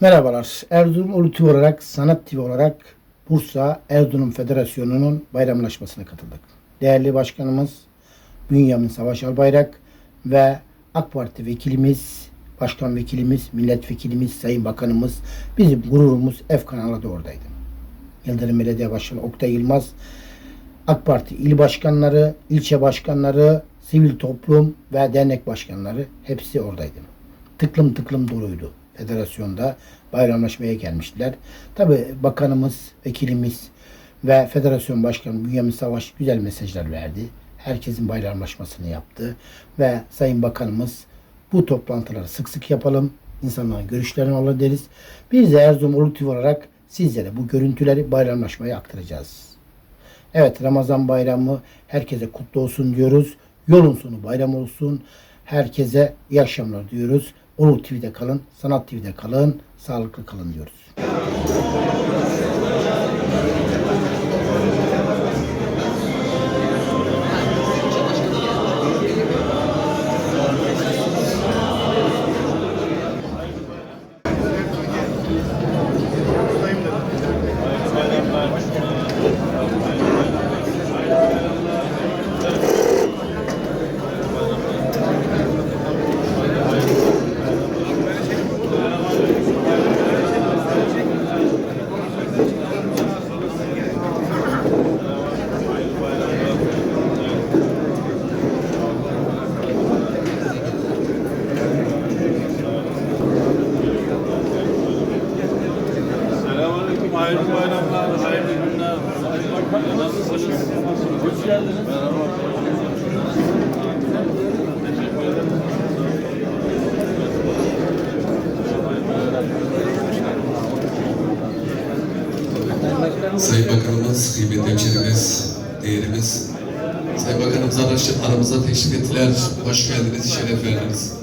Merhabalar. Erzurum Ulu olarak, Sanat TV olarak Bursa Erzurum Federasyonu'nun bayramlaşmasına katıldık. Değerli başkanımız Bünyamin Savaş Albayrak ve AK Parti vekilimiz, başkan vekilimiz, milletvekilimiz, sayın bakanımız, bizim gururumuz F kanalı da oradaydı. Yıldırım Belediye Başkanı Oktay Yılmaz, AK Parti il başkanları, ilçe başkanları, sivil toplum ve dernek başkanları hepsi oradaydı. Tıklım tıklım doluydu. Federasyonda bayramlaşmaya gelmiştiler. Tabi bakanımız, vekilimiz ve federasyon başkanı Bünyamin Savaş güzel mesajlar verdi. Herkesin bayramlaşmasını yaptı ve sayın bakanımız bu toplantıları sık sık yapalım. İnsanların görüşlerini alalım deriz. Biz de Erzurum Ulu TV olarak sizlere bu görüntüleri bayramlaşmaya aktaracağız. Evet Ramazan bayramı herkese kutlu olsun diyoruz. Yolun sonu bayram olsun. Herkese iyi akşamlar diyoruz. Onur TV'de kalın, Sanat TV'de kalın, sağlıklı kalın diyoruz. Selamünaleyküm, geldiniz. Sayın Bakanımız, kıymetli hemşerimiz, değerimiz. Sayın Bakanımız aramıza teşrif ettiler. Hoş geldiniz, şeref verdiniz.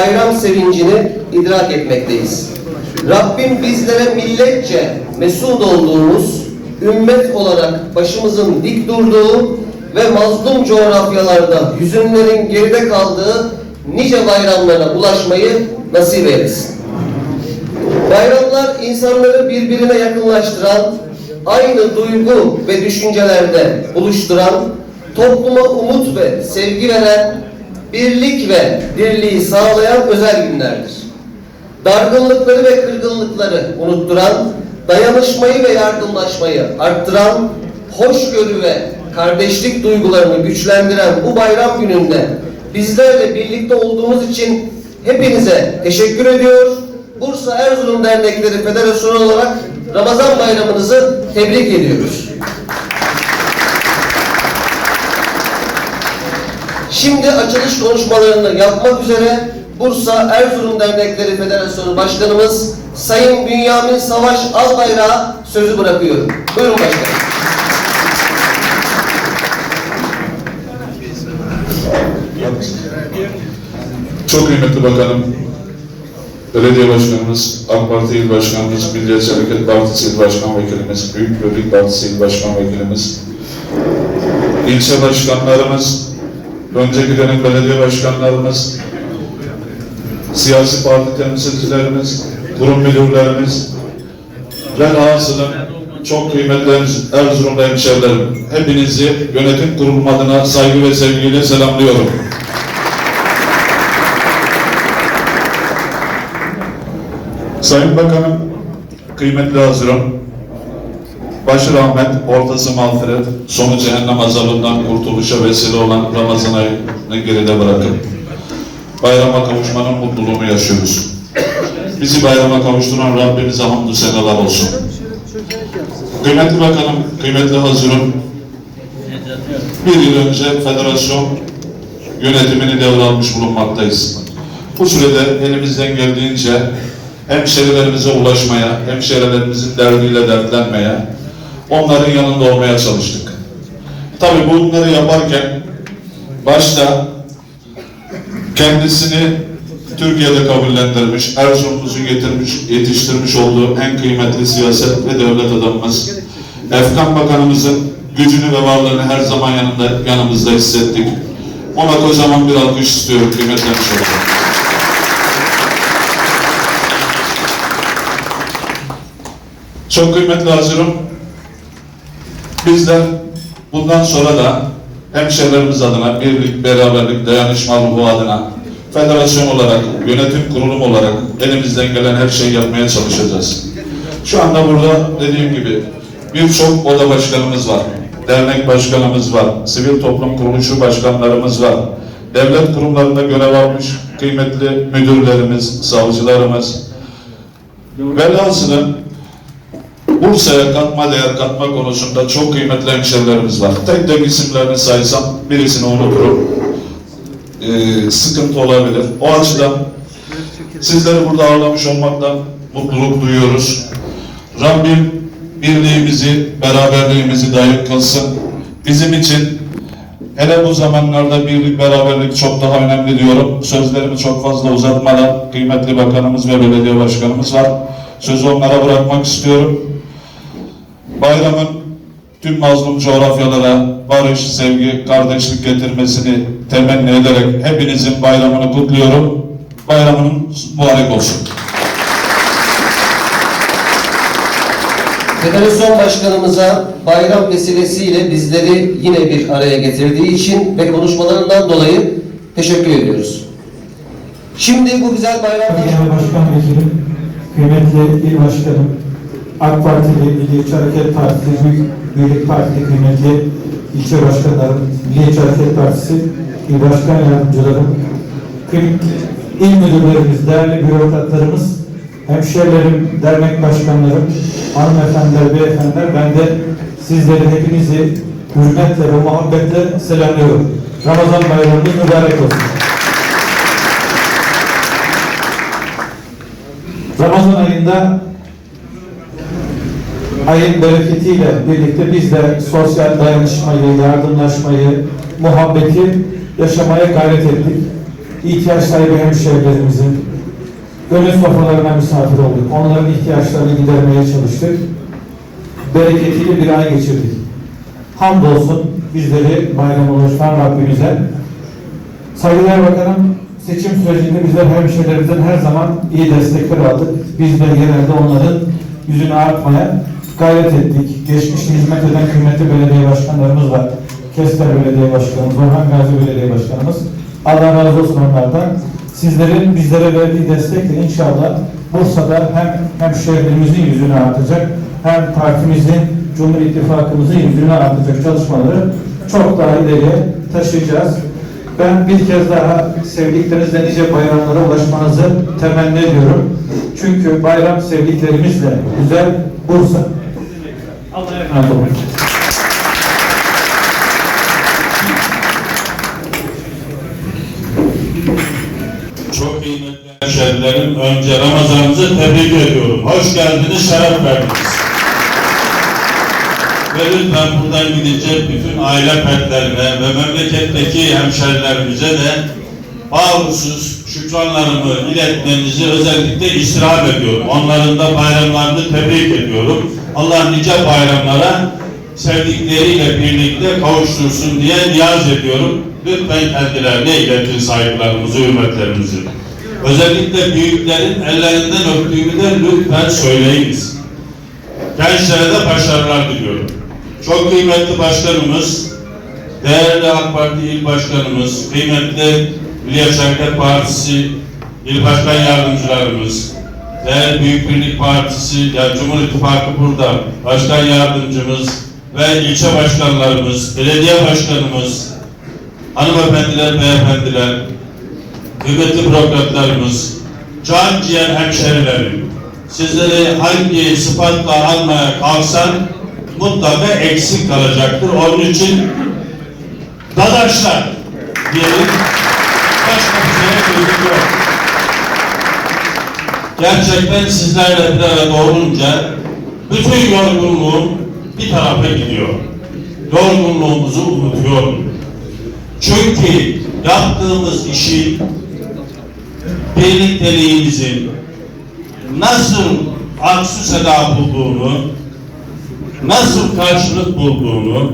Bayram sevincini idrak etmekteyiz. Rabbim bizlere milletçe mesut olduğumuz, ümmet olarak başımızın dik durduğu ve mazlum coğrafyalarda hüzünlerin geride kaldığı nice bayramlara ulaşmayı nasip eylesin. Bayramlar insanları birbirine yakınlaştıran, aynı duygu ve düşüncelerde buluşturan, topluma umut ve sevgi veren, birlik ve dirliği sağlayan özel günlerdir. Dargınlıkları ve kırgınlıkları unutturan, dayanışmayı ve yardımlaşmayı arttıran, hoşgörü ve kardeşlik duygularını güçlendiren bu bayram gününde bizlerle birlikte olduğumuz için hepinize teşekkür ediyor. Bursa Erzurum Dernekleri Federasyonu olarak Ramazan bayramınızı tebrik ediyoruz. Şimdi açılış konuşmalarını yapmak üzere Bursa Erzurum Dernekleri Federasyonu Başkanımız Sayın Bünyamin Savaş Albayrak'a sözü bırakıyorum. Buyurun başkanım. Çok kıymetli bakanım, belediye başkanımız, AK Parti il başkanımız, Milliyetçi Hareket Partisi il başkan vekilimiz, Büyük Birlik Partisi il başkan vekilimiz, ilçe başkanlarımız, önceki dönem belediye başkanlarımız, siyasi parti temsilcilerimiz, kurum müdürlerimiz, velhasılı çok kıymetli Erzurumlu hemşehrilerim, hepinizi yönetim kurulum adına saygı ve sevgiyle selamlıyorum. Sayın Bakanım, kıymetli Haziran, başı rahmet, ortası mağfiret, sonu cehennem azabından kurtuluşa vesile olan Ramazan ayını geride bırakıp bayrama kavuşmanın mutluluğunu yaşıyoruz. Bizi bayrama kavuşturan Rabbimize hamdü senalar olsun. Kıymetli Bakanım, kıymetli Haziran, bir yıl önce federasyon yönetimini devralmış bulunmaktayız. Bu sürede elimizden geldiğince hemşerilerimize ulaşmaya, hemşerilerimizin derdiyle dertlenmeye, onların yanında olmaya çalıştık. Tabii bunları yaparken başta kendisini Türkiye'de kabullendirmiş, Erzurum'umuzu getirmiş, yetiştirmiş olduğu en kıymetli siyaset ve devlet adamımız, Efkan Bakanımızın gücünü ve varlığını her zaman yanında, yanımızda hissettik. Ona kocaman bir alkış istiyorum kıymetli hemşehrilerim. Çok kıymetli hazırım. Bizler bundan sonra da hemşehrilerimiz adına birlik, beraberlik, dayanışma ruhu adına federasyon olarak, yönetim kurulum olarak elimizden gelen her şeyi yapmaya çalışacağız. Şu anda burada dediğim gibi birçok oda başkanımız var, dernek başkanımız var, sivil toplum kuruluşu başkanlarımız var, devlet kurumlarında görev almış kıymetli müdürlerimiz, savcılarımız, velhasılı Bursa'ya katma değer katma konusunda çok kıymetli hemşerilerimiz var. Tek tek isimlerini saysam birisini unuturum. Ee, sıkıntı olabilir. O açıdan sizleri burada ağırlamış olmaktan mutluluk duyuyoruz. Rabbim birliğimizi, beraberliğimizi daim kılsın. Bizim için hele bu zamanlarda birlik, beraberlik çok daha önemli diyorum. Sözlerimi çok fazla uzatmadan kıymetli bakanımız ve belediye başkanımız var. Sözü onlara bırakmak istiyorum. Bayramın tüm mazlum coğrafyalara barış, sevgi, kardeşlik getirmesini temenni ederek hepinizin bayramını kutluyorum. Bayramınız mübarek olsun. Federasyon Başkanımıza bayram vesilesiyle bizleri yine bir araya getirdiği için ve konuşmalarından dolayı teşekkür ediyoruz. Şimdi bu güzel bayram Genel Başkan Vekilim, kıymetli il başkanım, AK Partili, Milliyetçi Hareket Partisi, Büyük Birlik Partili kıymetli ilçe başkanlarım, Milliyetçi Hareket Partisi, il başkan yardımcılarım, kıymetli il müdürlerimiz, değerli bürokratlarımız, hemşehrilerim, dernek başkanlarım, hanımefendiler, beyefendiler, ben de sizleri hepinizi hürmetle ve muhabbetle selamlıyorum. Ramazan bayramınız mübarek olsun. Ramazan ayında ayın bereketiyle birlikte biz de sosyal dayanışmayı, yardımlaşmayı, muhabbeti yaşamaya gayret ettik. İhtiyaç sahibi hemşehrilerimizin gönül sofralarına misafir olduk. Onların ihtiyaçlarını gidermeye çalıştık. Bereketiyle bir ay geçirdik. Hamdolsun bizleri bayram oluşturan Rabbimize. Saygıdeğer Bakanım, seçim sürecinde bizler hemşehrilerimizden her zaman iyi destekler aldık. Biz de genelde onların yüzünü artmaya gayret ettik. Geçmişte hizmet eden kıymetli belediye başkanlarımız var. Kester Belediye Başkanımız, Orhan Gazi Belediye Başkanımız. Allah razı olsun onlardan. Sizlerin bizlere verdiği destekle inşallah Bursa'da hem hemşehrilerimizin yüzünü artacak, hem partimizin, Cumhur İttifakımızın yüzünü artacak çalışmaları çok daha ileriye taşıyacağız. Ben bir kez daha sevdiklerinizle nice bayramlara ulaşmanızı temenni ediyorum. Çünkü bayram sevdiklerimizle güzel Bursa. Allah'a emanet olun. Çok kıymetli hemşehrilerim, önce Ramazanınızı tebrik ediyorum. Hoş geldiniz, şeref verdiniz. Ve lütfen buradan gidecek bütün aile fertlerine ve memleketteki hemşehrilerimize de bağlısız şükranlarımı iletmenizi özellikle istirham ediyorum. Onların da bayramlarını tebrik ediyorum. Allah nice bayramlara sevdikleriyle birlikte kavuştursun diye niyaz ediyorum. Lütfen kendilerine iletin saygılarımızı, hürmetlerimizi. Özellikle büyüklerin ellerinden öptüğümü de lütfen söyleyiniz. Gençlere de başarılar diliyorum. Çok kıymetli başkanımız, değerli AK Parti il başkanımız, kıymetli Milliyetçi Hareket Partisi il başkan yardımcılarımız, değerli Büyük Birlik Partisi, yani Cumhur İttifakı burada, başkan yardımcımız ve ilçe başkanlarımız, belediye başkanımız, hanımefendiler, beyefendiler, kıymetli bürokratlarımız, can ciğer hemşerilerim, sizleri hangi sıfatla almaya kalksan mutlaka eksik kalacaktır. Onun için dadaşlar diyelim. Başka bir lüzum yok. Gerçekten sizlerle bir arada olunca bütün yorgunluğum bir tarafa gidiyor. Yorgunluğumuzu unutuyorum. Çünkü yaptığımız işi birlikteliğimizin nasıl aksu seda bulduğunu, nasıl karşılık bulduğunu,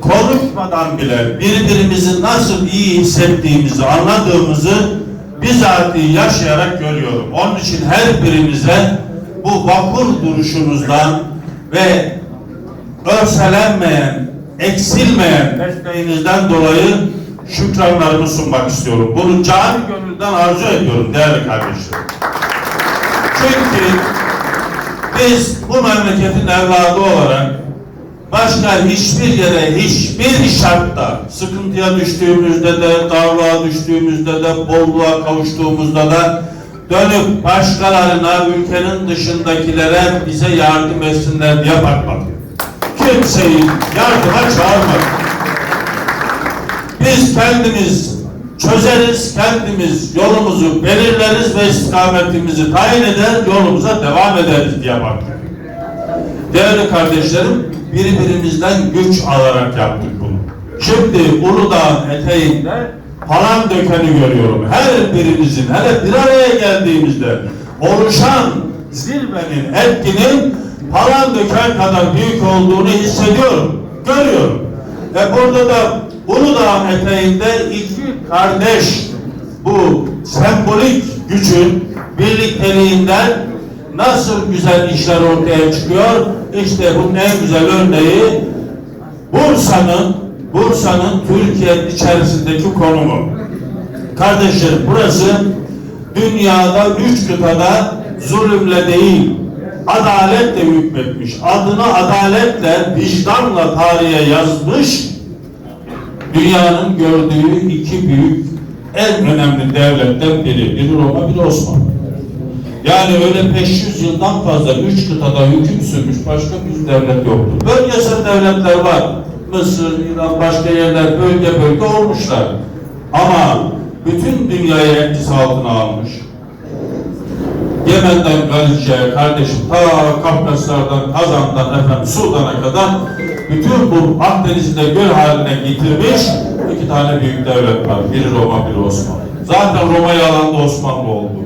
konuşmadan bile birbirimizi nasıl iyi hissettiğimizi, anladığımızı bizatihi yaşayarak görüyorum. Onun için her birimize bu vakur duruşunuzdan ve örselenmeyen, eksilmeyen desteğinizden dolayı şükranlarımı sunmak istiyorum. Bunu cani gönülden arzu ediyorum değerli kardeşlerim. Çünkü biz bu memleketin evladı olarak başka hiçbir yere, hiçbir şartta sıkıntıya düştüğümüzde de, darlığa düştüğümüzde de, bolluğa kavuştuğumuzda da dönüp başkalarına, ülkenin dışındakilere bize yardım etsinler diye bakmadık. Kimseyi yardıma çağırmadık. Biz kendimiz çözeriz, kendimiz yolumuzu belirleriz ve istikametimizi tayin eder, yolumuza devam ederiz diye baktık. Değerli kardeşlerim, birbirimizden güç alarak yaptık bunu. Şimdi Uludağ'ın eteğinde falan dökeni görüyorum. Her birimizin, hele bir araya geldiğimizde oluşan zirvenin, etkinin falan döken kadar büyük olduğunu hissediyorum, görüyorum. Ve burada da Uludağ eteğinde iki kardeş bu sembolik gücün birlikteliğinden nasıl güzel işler ortaya çıkıyor? İşte bunun en güzel örneği Bursa'nın Bursa'nın Türkiye içerisindeki konumu. Kardeşlerim burası dünyada üç kıtada zulümle değil adaletle hükmetmiş. Adını adaletle, vicdanla tarihe yazmış dünyanın gördüğü iki büyük en önemli devletten biri. Biri Roma, biri Osmanlı. Yani öyle 500 yıldan fazla üç kıtada hüküm sürmüş başka bir devlet yoktur. Bölgesel devletler var. Mısır, İran, başka yerler bölge bölge olmuşlar. Ama bütün dünyayı etkisi altına almış. Yemen'den Galice'ye kardeşim ta Kafkaslardan, Kazan'dan efendim Sudan'a kadar bütün bu Akdeniz'i de göl haline getirmiş iki tane büyük devlet var. Biri Roma, biri Osmanlı. Zaten Roma'yı alan da Osmanlı oldu.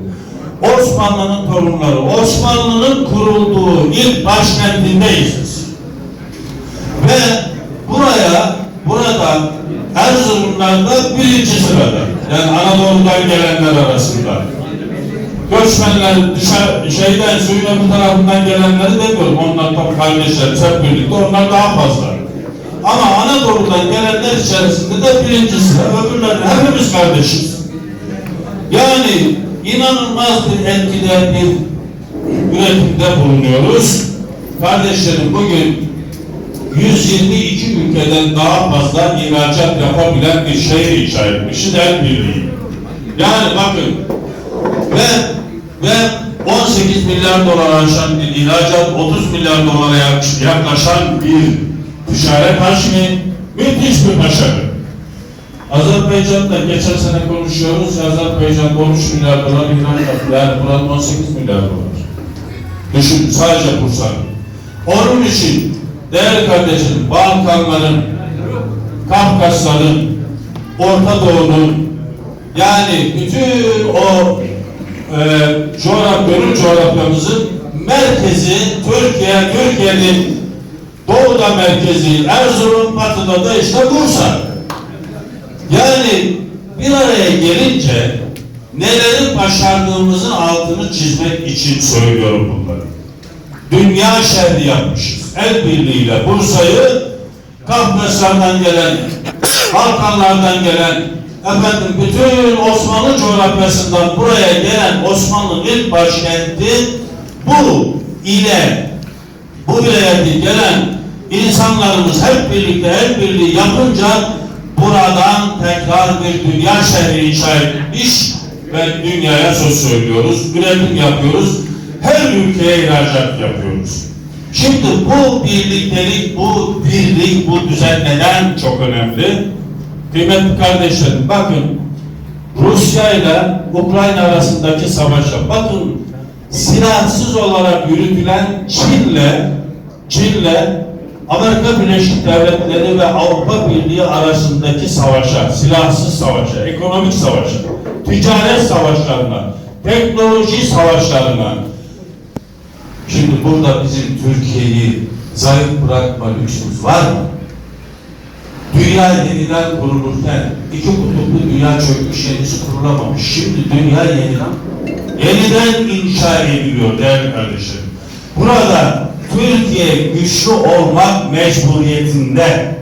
Osmanlı'nın torunları, Osmanlı'nın kurulduğu ilk başkentindeyiz. Ve buraya, burada Erzurumlar'da birinci sırada. Yani Anadolu'dan gelenler arasında. Göçmenler dışarı, şeyden, suyun öbür tarafından gelenleri demiyorum. Onlar tabii kardeşlerimiz hep birlikte, onlar daha fazla. Ama Anadolu'dan gelenler içerisinde de birinci sıra, öbürler hepimiz kardeşiz. Yani inanılmaz bir etkide bir üretimde bulunuyoruz. Kardeşlerim bugün 122 ülkeden daha fazla ihracat yapabilen bir şehir inşa etmişiz el birliği. Yani bakın ve ve 18 milyar dolar aşan bir ihracat, 30 milyar dolara yaklaşan bir ticaret hacmi müthiş bir başarı. Azerbaycan'da geçen sene konuşuyoruz. Azerbaycan'da 13 milyar dolar ihracat. Yani buranın 18 milyar dolar. Düşün sadece Bursa'nın. Onun için değerli kardeşim Balkanların, Kafkasların, Orta Doğu'nun yani bütün o e, coğrafyanın coğrafyamızın merkezi Türkiye, Türkiye'nin doğuda merkezi Erzurum, batıda da işte Bursa. Yani bir araya gelince neleri başardığımızın altını çizmek için söylüyorum bunları. Dünya şehri yapmışız. El birliğiyle Bursa'yı Kafkaslardan gelen, Balkanlardan gelen, efendim bütün Osmanlı coğrafyasından buraya gelen Osmanlı'nın ilk başkenti bu ile bu vilayeti gelen insanlarımız hep birlikte el birliği yapınca buradan tekrar bir dünya şehri inşa etmiş ve dünyaya söz söylüyoruz, üretim yapıyoruz, her ülkeye ihracat yapıyoruz. Şimdi bu birliktelik, bu birlik, bu düzen neden çok önemli? Kıymetli kardeşlerim bakın Rusya ile Ukrayna arasındaki savaşa bakın silahsız olarak yürütülen Çin'le Çin'le Amerika Birleşik Devletleri ve Avrupa Birliği arasındaki savaşa, silahsız savaşa, ekonomik savaşa, ticaret savaşlarına, teknoloji savaşlarına, Şimdi burada bizim Türkiye'yi zayıf bırakma lüksümüz var mı? Dünya yeniden kurulurken iki kutuplu dünya çökmüş yenisi kurulamamış. Şimdi dünya yeniden yeniden inşa ediliyor değerli kardeşlerim. Burada Türkiye güçlü olmak mecburiyetinde.